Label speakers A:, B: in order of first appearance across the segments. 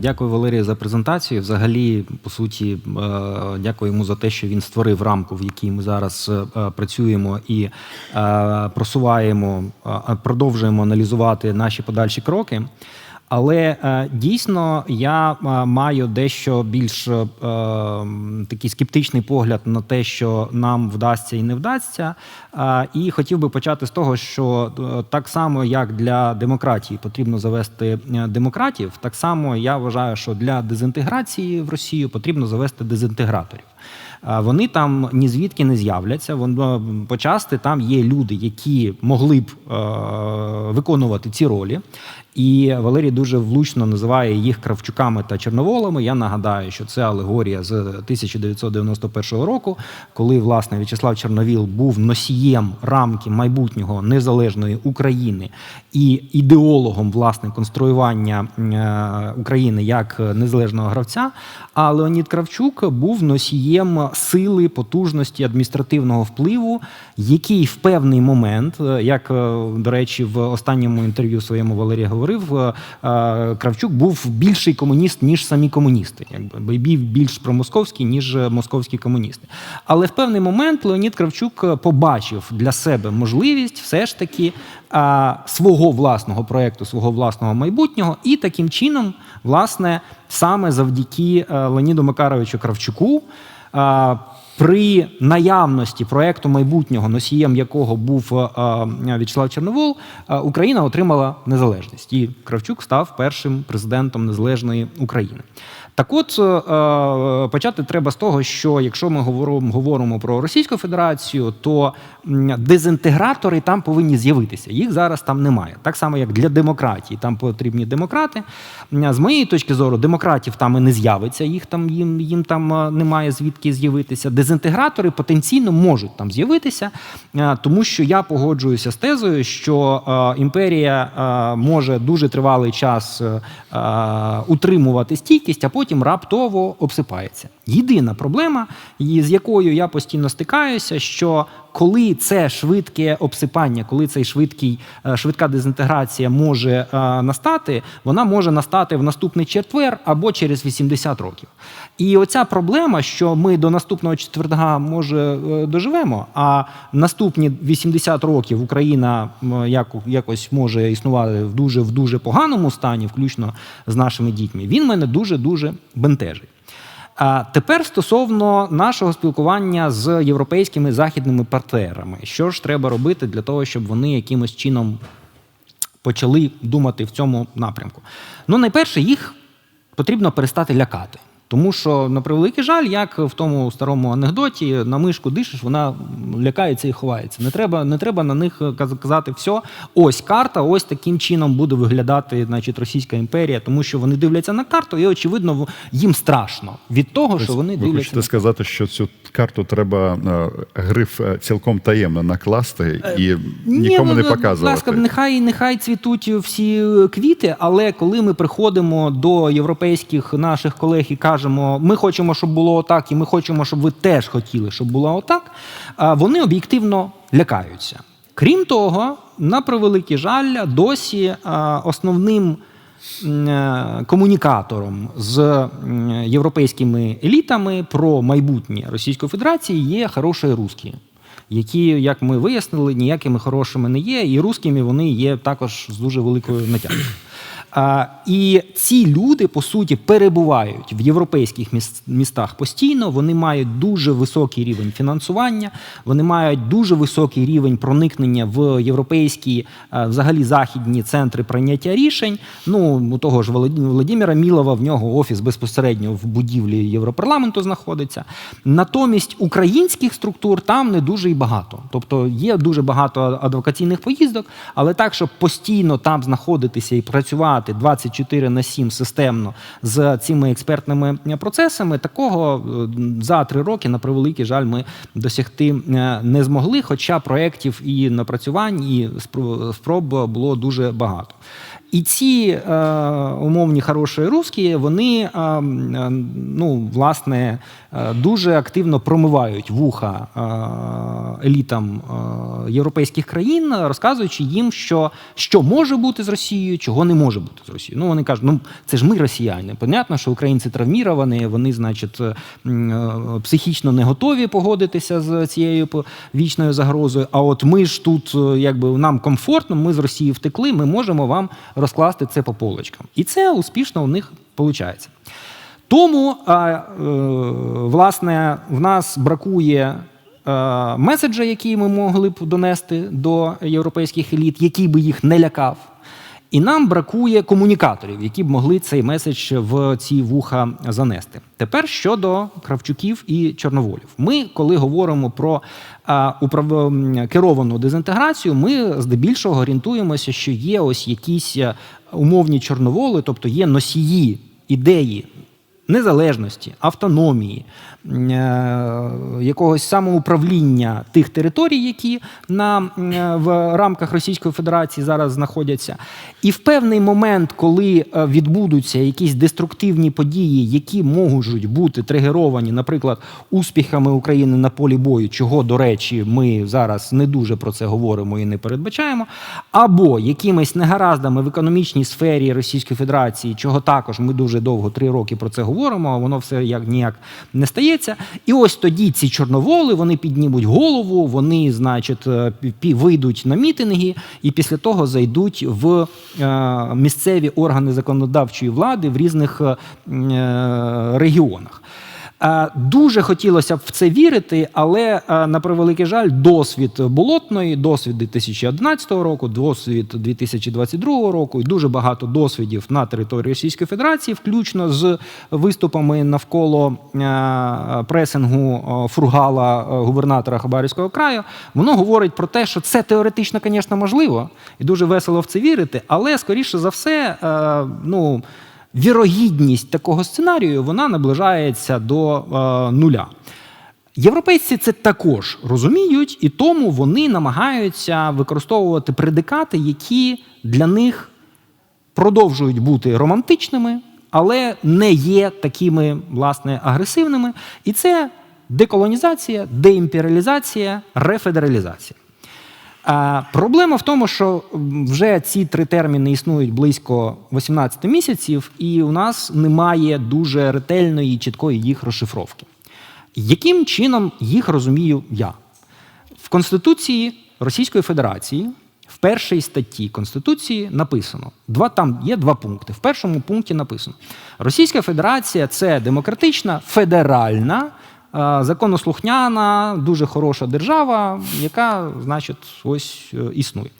A: Дякую Валерію за презентацію. Взагалі, по суті, е, дякую йому за те, що він створив рамку, в якій ми зараз е, працюємо і е, просуваємо, продовжуємо аналізувати наші подальші кроки. Але е, дійсно я е, маю дещо більш е, такий скептичний погляд на те, що нам вдасться і не вдасться. Е, і хотів би почати з того, що так само, як для демократії потрібно завести демократів, так само я вважаю, що для дезінтеграції в Росію потрібно завести дезінтеграторів. Вони там ні звідки не з'являться. Воно почасти там є люди, які могли б е, виконувати ці ролі. І Валерій дуже влучно називає їх кравчуками та чорноволами. Я нагадаю, що це алегорія з 1991 року, коли власне В'ячеслав Чорновіл був носієм рамки майбутнього незалежної України і ідеологом власне конструювання е, України як незалежного гравця. А Леонід Кравчук був носієм сили, потужності адміністративного впливу, який в певний момент, е, як е, до речі, в останньому інтерв'ю своєму Валерій говорив, е, е, Кравчук був більший комуніст, ніж самі комуністи, якби більш промосковський, ніж е, московські комуністи. Але в певний момент Леонід Кравчук побачив для себе можливість все ж таки свого власного проєкту, свого власного майбутнього, і таким чином, власне, саме завдяки Леоніду Макаровичу Кравчуку. При наявності проекту майбутнього, носієм якого був е, е, В'ячеслав Чорновол, е, Україна отримала незалежність, і Кравчук став першим президентом незалежної України. Так от е, е, почати треба з того, що якщо ми говоримо, говоримо про Російську Федерацію, то дезінтегратори там повинні з'явитися. Їх зараз там немає. Так само, як для демократії, там потрібні демократи. З моєї точки зору, демократів там і не з'явиться, їх там їм, їм там е, немає звідки з'явитися. Дезінтегратори потенційно можуть там з'явитися, тому що я погоджуюся з тезою, що імперія може дуже тривалий час утримувати стійкість, а потім раптово обсипається. Єдина проблема, з якою я постійно стикаюся, що коли це швидке обсипання, коли цей швидкий, е, швидка дезінтеграція може е, настати, вона може настати в наступний четвер або через 80 років. І оця проблема, що ми до наступного четверга може е, доживемо, а наступні 80 років Україна як, якось може існувати в дуже в дуже поганому стані, включно з нашими дітьми, він мене дуже дуже бентежить. Тепер стосовно нашого спілкування з європейськими західними партнерами, що ж треба робити для того, щоб вони якимось чином почали думати в цьому напрямку? Ну, найперше, їх потрібно перестати лякати. Тому що, на превеликий жаль, як в тому старому анекдоті, на мишку дишиш, вона лякається і ховається. Не треба, не треба на них казати все. Ось карта, ось таким чином буде виглядати значить, Російська імперія, тому що вони дивляться на карту, і очевидно, їм страшно від того, що вони
B: Ви
A: дивляться.
B: хочете
A: на
B: сказати, що цю карту треба е, гриф е, цілком таємно накласти і нікому не
A: ну, Будь
B: показувати.
A: ласка, нехай нехай цвітуть всі квіти, але коли ми приходимо до європейських наших колег і кажемо, ми хочемо, щоб було отак, і ми хочемо, щоб ви теж хотіли, щоб було отак, вони об'єктивно лякаються. Крім того, на превеликий жаль, досі основним е, комунікатором з європейськими елітами про майбутнє Російської Федерації є хороші русські, які, як ми вияснили, ніякими хорошими не є, і русскими вони є також з дуже великою натягою. І ці люди, по суті, перебувають в європейських містах постійно. Вони мають дуже високий рівень фінансування, вони мають дуже високий рівень проникнення в європейські, е, взагалі західні центри прийняття рішень. Ну, у того ж Володимира Мілова, в нього офіс безпосередньо в будівлі Європарламенту знаходиться. Натомість українських структур там не дуже і багато. Тобто є дуже багато адвокаційних поїздок, але так, щоб постійно там знаходитися і працювати 24 на 7 системно з цими експертними процесами, такого е, за три роки, на превеликий жаль, ми досягти е, не змогли. Хоча проєктів і напрацювань, і спро- спроб було дуже багато. І ці е, умовні хороші русські, вони е, е, ну, власне, е, дуже активно промивають вуха е, елітам європейських країн, розказуючи їм, що, що може бути з Росією, чого не може бути з Росією. Ну, вони кажуть, ну це ж ми росіяни. Понятно, що українці травміровані, вони, значить, психічно не готові погодитися з цією вічною загрозою. А от ми ж тут, якби нам комфортно, ми з Росії втекли, ми можемо вам розкласти це по полочкам. І це успішно у них виходить. Тому, а, е, власне, в нас бракує е, меседжа, який ми могли б донести до європейських еліт, який би їх не лякав. І нам бракує комунікаторів, які б могли цей меседж в ці вуха занести. Тепер щодо Кравчуків і Чорноволів. Ми, коли говоримо про а, управ... керовану дезінтеграцію, ми здебільшого орієнтуємося, що є ось якісь е, умовні чорноволи, тобто є носії ідеї незалежності, автономії, е, якогось самоуправління тих територій, які на, е, в рамках Російської Федерації зараз знаходяться. І в певний момент, коли е, відбудуться якісь деструктивні події, які можуть бути тригеровані, наприклад, успіхами України на полі бою, чого, до речі, ми зараз не дуже про це говоримо і не передбачаємо, або якимись негараздами в економічній сфері Російської Федерації, чого також ми дуже довго три роки про це говоримо, а воно все як ніяк не стається. І ось тоді ці чорноволи вони піднімуть голову, вони, значить, е, вийдуть на мітинги і після того зайдуть в е, місцеві органи законодавчої влади в різних е, регіонах. Е, Дуже хотілося б в це вірити, але е, на превеликий жаль, досвід болотної, досвід 2011 року, досвід 2022 року, і дуже багато досвідів на території Російської Федерації, включно з виступами навколо е, пресингу Фургала, губернатора Хабарівського краю. Воно говорить про те, що це теоретично, звісно, можливо, і дуже весело в це вірити, але скоріше за все, ну вірогідність такого сценарію вона наближається до е, нуля. Європейці це також розуміють, і тому вони намагаються використовувати предикати, які для них продовжують бути романтичними, але не є такими власне агресивними. І це деколонізація, деімперіалізація, рефедералізація. А, проблема в тому, що вже ці три терміни існують близько 18 місяців, і у нас немає дуже ретельної і чіткої їх розшифровки. Яким чином їх розумію я? В Конституції Російської Федерації в першій статті Конституції написано: два, там є два пункти. В першому пункті написано: Російська Федерація це демократична, федеральна, законослухняна, дуже хороша держава, яка, значить, ось е, існує.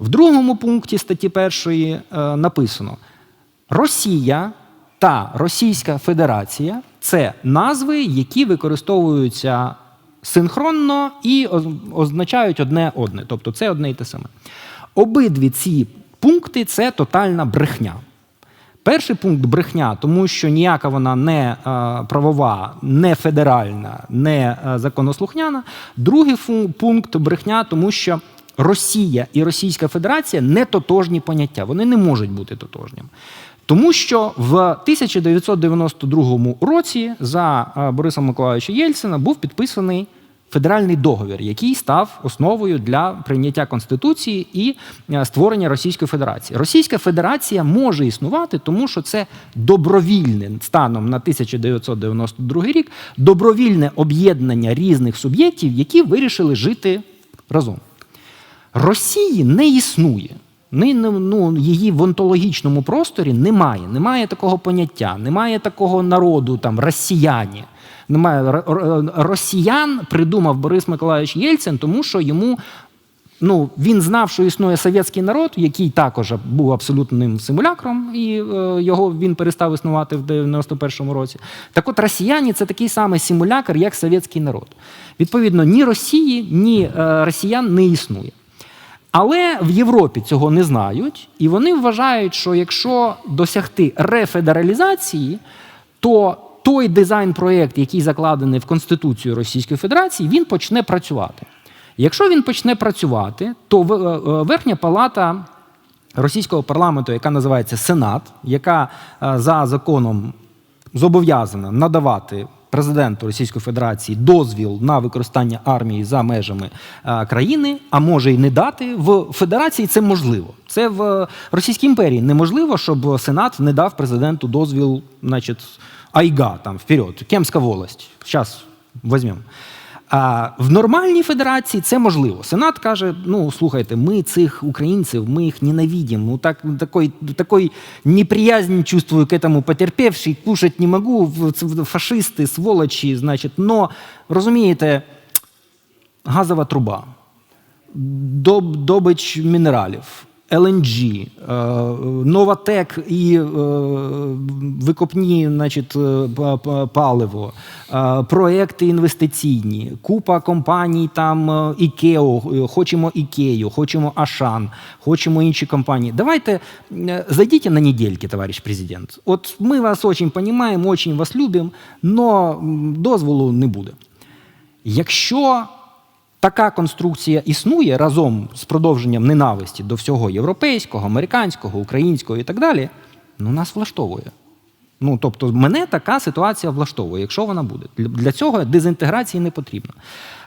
A: В другому пункті статті першої е, написано: Росія та Російська Федерація це назви, які використовуються синхронно і означають одне одне. Тобто це одне і те саме. Обидві ці пункти це тотальна брехня. Перший пункт брехня, тому що ніяка вона не е, правова, не федеральна, не е, законослухняна. Другий фу- пункт брехня, тому що Росія і Російська Федерація не тотожні поняття, вони не можуть бути тотожніми. Тому що в 1992 році за е, Бориса Миколаївича Єльцина був підписаний федеральний договір, який став основою для прийняття конституції і е, створення Російської Федерації. Російська Федерація може існувати, тому що це добровільне станом на 1992 рік добровільне об'єднання різних суб'єктів, які вирішили жити разом. Росії не існує. Ни- Ну, її в онтологічному просторі немає. Немає такого поняття, немає такого народу, там, росіяні. Немає росіян придумав Борис Миколаївич Єльцин, тому що йому ну, він знав, що існує совєтський народ, який також був абсолютним симулякром, і е, його він перестав існувати в 91-му році. Так от росіяни це такий самий симулякр, як совєтський народ. Відповідно, ні Росії, ні е, росіян не існує. Але в Європі цього не знають, і вони вважають, що якщо досягти рефедералізації, то той дизайн-проєкт, який закладений в Конституцію Російської Федерації, він почне працювати. Якщо він почне працювати, то е, е, Верхня Палата російського парламенту, яка називається Сенат, яка е, за законом зобов'язана надавати президенту Російської Федерації дозвіл на використання армії за межами е, країни, а може й не дати. В Федерації це можливо. Це в Російській імперії неможливо, щоб Сенат не дав президенту дозвіл, значить, айга там вперед, Кемська волость. Зараз візьмемо. А в нормальній федерації це можливо. Сенат каже: ну слухайте, ми цих українців, ми їх ненавидим. Ну так такой, такой неприязнь чувствую к этому потерпевший, кушать не в- фашисти, сволочі, значить, но розумієте, газова труба, доб, добич мінералів, LNG, е, Новатек і е, викопні значить, е, па- па- паливо, проекти інвестиційні, купа компаній, там Ікео, хочемо Ікею, хочемо Ашан, хочемо інші компанії. Давайте зайдіть на недельки, товарищ президент. От ми вас очень понимаем, очень вас любимо, м, дозволу не буде. Якщо така конструкція існує разом з продовженням ненависті до всього європейського, американського, українського і так далі, ну нас влаштовує. Ну, тобто, мене така ситуація влаштовує, якщо вона буде. Для- цього дезінтеграції не потрібно.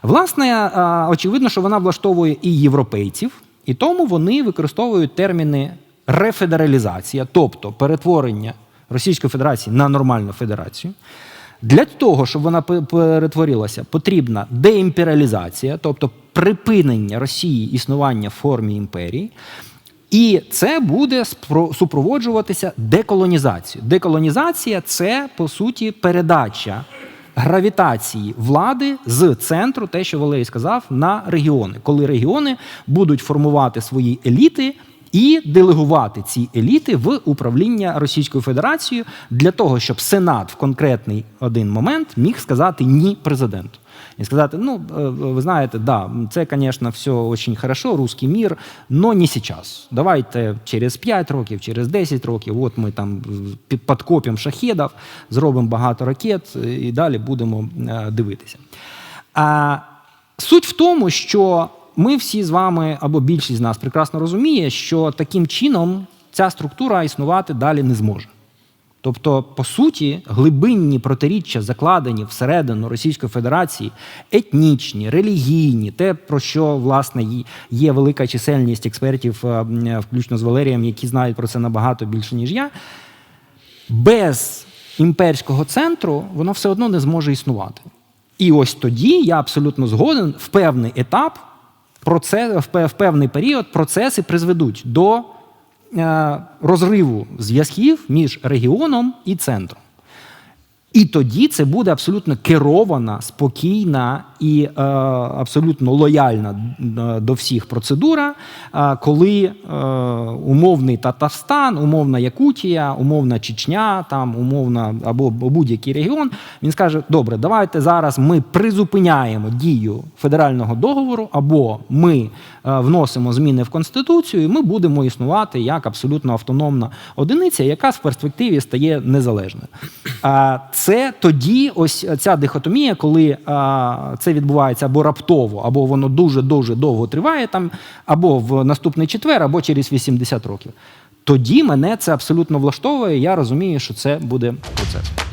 A: Власне, очевидно, що вона влаштовує і європейців, і тому вони використовують терміни рефедералізація, тобто перетворення Російської Федерації на нормальну федерацію. Для того, щоб вона пе- перетворилася, потрібна деімперіалізація, тобто припинення Росії існування в формі імперії. І це буде супроводжуватися деколонізацією. Деколонізація це, по суті, передача гравітації влади з центру, те, що Валерій сказав, на регіони, коли регіони будуть формувати свої еліти і делегувати ці еліти в управління Російською Федерацією для того, щоб Сенат в конкретний один момент міг сказати ні президенту. І сказати: ну, е, ви знаєте, да, це, звісно, все дуже хорошо, русский мір, но не сейчас. Давайте через 5 років, через 10 років, от ми там під- підкопимо шахедів, зробимо багато ракет е, і далі будемо е, дивитися. А суть в тому, що ми всі з вами, або більшість з нас прекрасно розуміє, що таким чином ця структура існувати далі не зможе. Тобто, по суті, глибинні протиріччя, закладені всередину Російської Федерації, етнічні, релігійні, те, про що власне є- велика чисельність експертів, е, включно з Валерієм, які знають про це набагато більше, ніж я. Без імперського центру воно все одно не зможе існувати. І ось тоді я абсолютно згоден в певний етап, проце- в в певний період процеси призведуть до е, розриву зв'язків між регіоном і центром. І тоді це буде абсолютно керована, спокійна і е, абсолютно лояльна е, до всіх процедура, е, коли умовний Татарстан, умовна Якутія, умовна Чечня, там умовна або будь-який регіон, він скаже: добре, давайте зараз ми призупиняємо дію федерального договору, або ми вносимо зміни в конституцію, і ми будемо існувати як абсолютно автономна одиниця, яка в перспективі стає незалежною. Це тоді ось ця дихотомія, коли а, це відбувається або раптово, або воно дуже дуже довго триває там, або в наступний четвер, або через 80 років. Тоді мене це абсолютно влаштовує. Я розумію, що це буде процес.